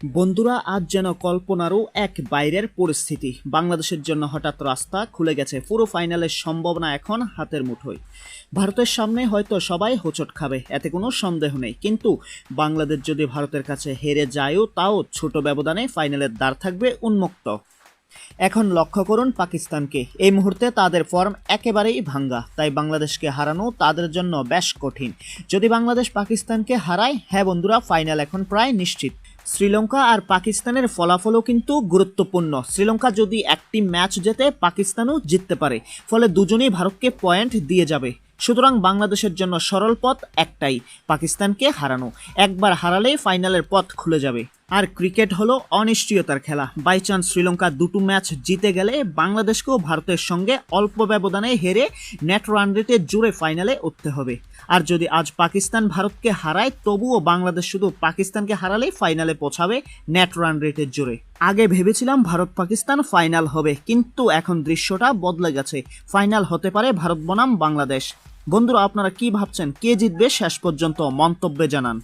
বন্ধুরা, আজ যেন কল্পনারও এক বাইরের পরিস্থিতি। বাংলাদেশের জন্য হঠাৎ রাস্তা খুলে গেছে, পুরো ফাইনালের সম্ভাবনা এখন হাতের মুঠোয়। ভারতের সামনে হয়তো সবাই হোঁচট খাবে, এতে কোনো সন্দেহ নেই। কিন্তু বাংলাদেশ যদি ভারতের কাছে হেরে যায়ও, তাও ছোট ব্যবধানে ফাইনালের দ্বার থাকবে উন্মুক্ত। এখন লক্ষ্য করুন পাকিস্তানকে। এই মুহূর্তে তাদের ফর্ম একেবারেই ভাঙ্গা, তাই বাংলাদেশকে হারানো তাদের জন্য বেশ কঠিন। যদি বাংলাদেশ পাকিস্তানকে হারায় হ্যাঁ বন্ধুরা, ফাইনাল এখন প্রায় নিশ্চিত। শ্রীলঙ্কা আর পাকিস্তানের ফলাফলও কিন্তু গুরুত্বপূর্ণ। শ্রীলঙ্কা যদি একটি ম্যাচ জেতে, পাকিস্তানও জিততে পারে। ফলে দুজনেই ভারতকে পয়েন্ট দিয়ে যাবে। সুতরাং বাংলাদেশের জন্য সরল পথ একটাই, পাকিস্তানকে হারানো। একবার হারালেই ফাইনালের পথ খুলে যাবে। আর ক্রিকেট হলো অনিশ্চয়তার খেলা। বাই চান্স শ্রীলঙ্কা দুটো ম্যাচ জিতে গেলে বাংলাদেশকেও ভারতের সঙ্গে অল্প ব্যবধানে হেরে নেট রান রেটে জুড়ে ফাইনালে উঠতে হবে। আর যদি আজ পাকিস্তান ভারতকে হারায়, তবুও বাংলাদেশ শুধু পাকিস্তানকে হারালেই ফাইনালে পৌঁছাবে নেট রান রেটের জোরে আগে ভেবেছিলাম ভারত পাকিস্তান ফাইনাল হবে, কিন্তু এখন দৃশ্যটা বদলে গেছে। ফাইনাল হতে পারে ভারত বনাম বাংলাদেশ। বন্ধুরা, আপনারা কি ভাবছেন? কে জিতবে? শেষ পর্যন্ত মন্তব্যে জানান।